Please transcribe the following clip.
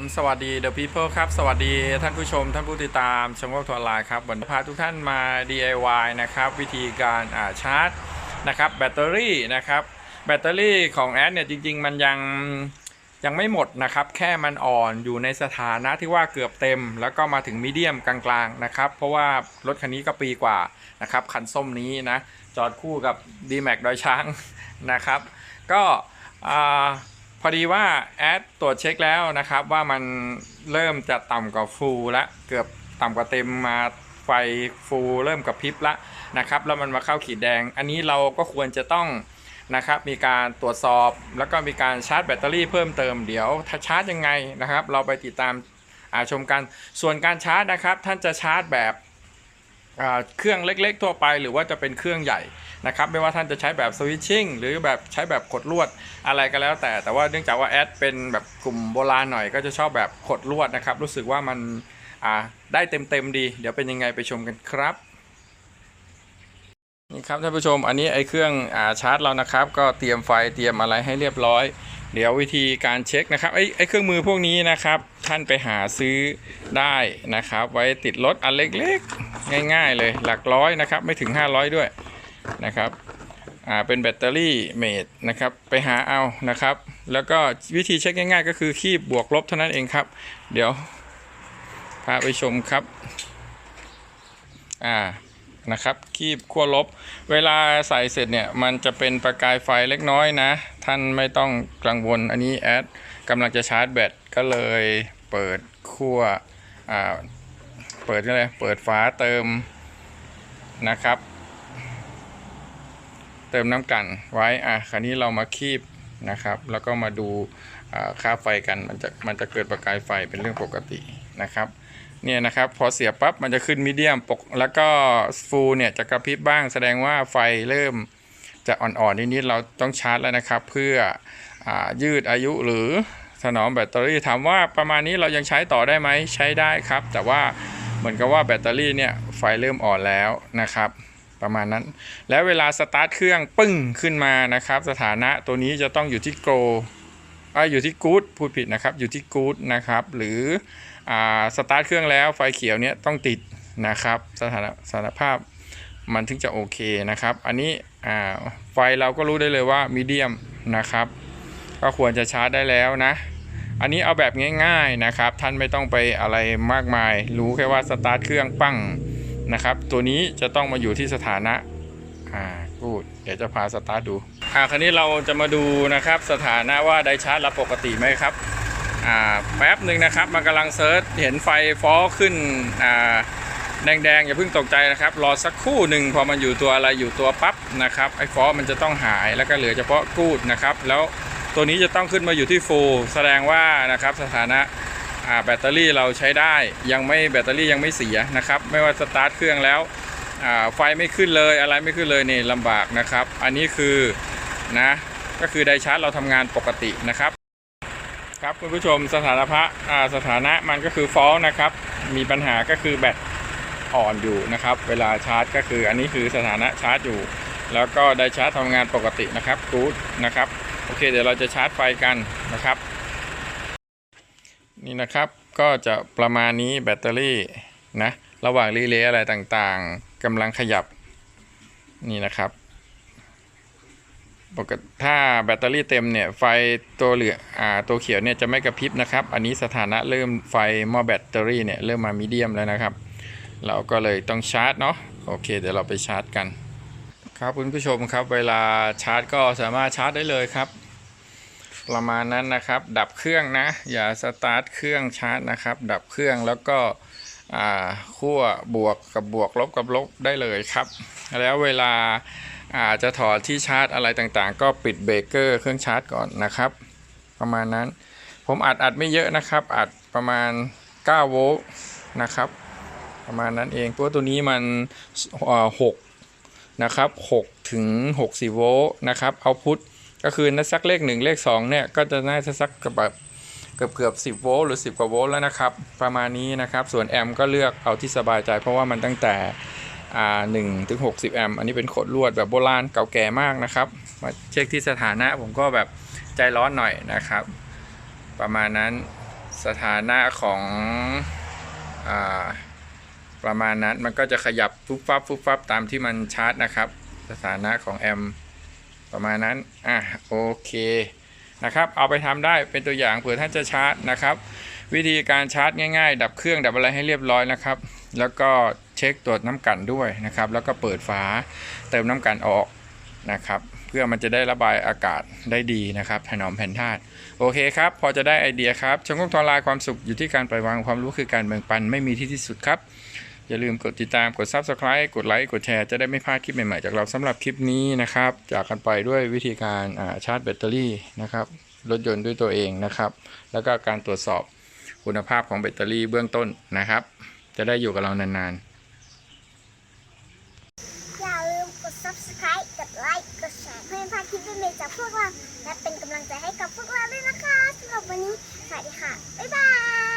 ผมสวัสดี The People ครับ สวัสดีท่านผู้ชม ท่านผู้ติดตามช่องโลกทัวร์ไลน์ครับวันพาทุกท่านมา DIY นะครับ วิธีการาชาร์จนะครับแบตเตอรี่นะครับแบตเตอรี่ของแอดเนี่ยจริง ๆ มันยังยังไม่หมดนะครับ แค่มันอ่อนอยู่ในสถานะที่ว่าเกือบเต็ม แล้วก็มาถึงมีเดียมกลางๆนะครับ เพราะว่ารถคันนี้ก็ปีกว่านะครับคันส้มนี้นะจอดคู่กับ d m a x ดอยช้างนะครับ ก็อ่า พอดีว่าแอดตรวจเช็คแล้วนะครับ ว่ามันเริ่มจะต่ำกว่าฟูลละเกือบต่ำกว่าเต็มมาไฟฟูลเริ่มกับพริบละนะครับ แล้วมันมาเข้าขีดแดง อันนี้เราก็ควรจะต้องนะครับมีการตรวจสอบแล้วก็มีการชาร์จแบตเตอรี่เพิ่มเติมเดี๋ยวถ้าชาร์จยังไงนะครับ เราไปติดตามอ่าชมกันส่วนการชาร์จนะครับ ท่านจะชาร์จแบบ เครื่องเล็กๆ ทั่วไป หรือว่าจะเป็นเครื่องใหญ่นะครับไม่ว่าท่านจะใช้แบบสวิตชิ่งหรือแบบใช้แบบขดลวดอะไรก็แล้วแต่ แต่ว่าเนื่องจากว่าแอดเป็นแบบกลุ่มโบราณหน่อยก็จะชอบแบบขดลวดนะครับ รู้สึกว่ามันได้เต็มๆดี เดี๋ยวเป็นยังไงไปชมกันครับนี่ครับท่านผู้ชมอันนี้ไอ้เครื่องอาชาร์จเรานะครับ ก็เตรียมไฟเตรียมอะไรให้เรียบร้อย เดี๋ยววิธีการเช็คนะครับไอ้ไอ้เครื่องมือพวกนี้นะครับ ท่านไปหาซื้อได้นะครับ ไว้ติดรถอันเล็ก ง่ายๆเลยหลักร้อยนะครับไม่ถึง 500 ด้วยนะครับอ่าเป็นแบตเตอรี่เมดนะครับไปหาเอานะครับ แล้วก็วิธีเช็คง่ายๆ ก็คือคีบบวกลบเท่านั้นเองครับ เดี๋ยวพาไปชมครับอ่านะครับคีบขั้วลบ เวลาใส่เสร็จเนี่ยมันจะเป็นประกายไฟเล็กน้อยนะ ท่านไม่ต้องกังวลอันนี้แอดกำลังจะชาร์จแบตก็เลยเปิดขั้วอ่า เปิดก็เลย เปิดฝาเติมนะครับ เติมน้ำกันไว้ อะ คราวนี้เรามาคีบนะครับ แล้วก็มาดูค่าไฟกัน มันจะ มันจะเกิดประกายไฟเป็นเรื่องปกตินะครับ เนี่ยนะครับ พอเสียบปั๊บ มันจะขึ้นมีเดียมปก แล้วก็ฟูลเนี่ยจะกระพริบบ้าง แสดงว่าไฟเริ่มจะอ่อนๆนิดๆ เราต้องชาร์จแล้วนะครับ เพื่ออยืดอายุหรือถนอมแบตเตอรี่ถามว่าประมาณนี้เรายังใช้ต่อได้ไหมใช้ได้ครับ แต่ว่า เหมือนกับว่าแบตเตอรี่เนี่ยไฟเริ่มอ่อนแล้วนะครับประมาณนั้น แล้วเวลาสตาร์ทเครื่องปึ้งขึ้นมานะครับ สถานะตัวนี้จะต้องอยู่ที่โกลอยู่ที่กู๊ดพูดผิดนะครับ อยู่ที่กู๊ดนะครับ หรืออสตาร์ทเครื่องแล้วไฟเขียวเนี่ยต้องติดนะครับ สถานะสถานภาพมันถึงจะโอเคนะครับ อันนี้ไฟเราก็รู้ได้เลยว่ามีเดียมนะครับ ก็ควรจะชาร์จได้แล้วนะ อันนี้เอาแบบง่ายๆนะครับ ท่านไม่ต้องไปอะไรมากมาย รู้แค่ว่าสตาร์ทเครื่องปั้งนะครับ ตัวนี้จะต้องมาอยู่ที่สถานะอ่ากูดเดี๋ยวจะพาสตาร์ทดูอ่าคราวนี้เราจะมาดูนะครับสถานะว่าไดชาร์จเราปกติไหมครับอ่าแป๊บหนึ่งนะครับมันกำลังเซิร์ชเห็นไฟฟอขึ้นอ่าแดงๆอย่าเพิ่งตกใจนะครับ รอสักครู่หนึ่งพอมันอยู่ตัวอะไรอยู่ตัวปั๊บนะครับไอ้ฟอมันจะต้องหายแล้วก็เหลือเฉพาะกูดนะครับแล้ว ตัวนี้จะต้องขึ้นมาอยู่ที่ฟูลแสดงว่านะครับสถานะแบตเตอรี่เราใช้ได้ยังไม่แบตเตอรี่ยังไม่เสียนะครับ ไม่ว่าสตาร์ทเครื่องแล้วไฟไม่ขึ้นเลยอะไรไม่ขึ้นเลยนี่ลำบากนะครับ อันนี้คือนะก็คือไดชาร์จเราทำงานปกตินะครับ ครับคุณผู้ชมสถานะพระสถานะมันก็คือฟอลนะครับ มีปัญหาก็คือแบตอ่อนอยู่นะครับ เวลาชาร์จก็คืออันนี้คือสถานะชาร์จอยู่ แล้วก็ไดชาร์จทำงานปกตินะครับกู๊ดนะครับ โอเค เดี๋ยวเราจะชาร์จไฟกันนะครับ นี่นะครับก็จะประมาณนี้แบตเตอรี่นะระหว่างรีเลย์อะไรต่างๆกำลังขยับนี่นะครับปกติถ้าแบตเตอรี่เต็มเนี่ยไฟตัวเหลืองอ่าตัวเขียวเนี่ยจะไม่กระพริบนะครับ อันนี้สถานะเริ่มไฟหม้อแบตเตอรี่เนี่ยเริ่มมามีเดียมแล้วนะครับ เราก็เลยต้องชาร์จเนาะโอเค เดี๋ยวเราไปชาร์จกัน ครับคุณผู้ชมครับ เวลาชาร์จก็สามารถชาร์จได้เลยครับ ประมาณนั้นนะครับ ดับเครื่องนะ อย่าสตาร์ทเครื่องชาร์จนะครับ ดับเครื่องแล้วก็อ่าขั้วบวกกับบวกลบกับลบได้เลยครับ แล้วเวลาอาจจะถอดที่ชาร์จอะไรต่างๆ ก็ปิดเบรกเกอร์เครื่องชาร์จก่อนนะครับ ประมาณนั้น ผมอัดอัดไม่เยอะนะครับ อัดประมาณ 9 โวลต์นะครับ ประมาณนั้นเองเพราะว่าตัวนี้มัน6นะครับ6ถึง64โวลต์นะครับเอาพุท ก็คือนัสักเลข 1 เลข2เนี่ยก็จะน่าจะสักกับแบบเกือบเกือบ10โวลต์หรือ 10 กว่าโวลต์แล้วนะครับ ประมาณนี้นะครับ ส่วนแอมป์ก็เลือกเอาที่สบายใจ เพราะว่ามันตั้งแต่อ่า1ถึง60แอมป์อันนี้เป็นขดลวดแบบโบราณเก่าแก่มากนะครับ มาเช็คที่สถานะผมก็แบบใจร้อนหน่อยนะครับ ประมาณนั้นสถานะของอประมาณนั้นมันก็จะขยับฟุบฟับฟุบฟับตามที่มันชาร์จนะครับ สถานะของแอม ประมาณนั้น อะโอเคนะครับ เอาไปทำได้เป็นตัวอย่างเผื่อท่านจะชาร์จนะครับ วิธีการชาร์จง่าย ๆ ดับเครื่องดับอะไรให้เรียบร้อยนะครับ แล้วก็เช็คตรวจน้ำกันด้วยนะครับ แล้วก็เปิดฝาเติมน้ำกันออกนะครับเพื่อมันจะได้ระบายอากาศได้ดีนะครับถนอมแผ่นธาตุโอเคครับ พอจะได้ไอเดียครับชงกงทอลายความสุขอยู่ที่การปล่อยวางความรู้คือการแบ่งปันไม่มีที่ที่สุดครับ อย่าลืมกดติดตามกด Subscribe กดไลค์กดแชร์จะได้ไม่พลาดคลิปใหม่ๆ จากเราสำหรับคลิปนี้นะครับ จากกันไปด้วยวิธีการาชาร์จแบตเตอรี่นะครับรถยนต์ด้วยตัวเองนะครับ แล้วก็การตรวจสอบคุณภาพของแบตเตอรี่เบื้องต้นนะครับ จะได้อยู่กับเรานานๆอย่าลืมกด subscribe กดไลค์กดแชร์เพื่อไม่พลาดคลิปใหม่ๆจากพวกเรา และเป็นกำลังใจให้กับพวกเราด้วยนะคะสำหรับวันนี้สวัสดีค่ะ บ๊ายบาย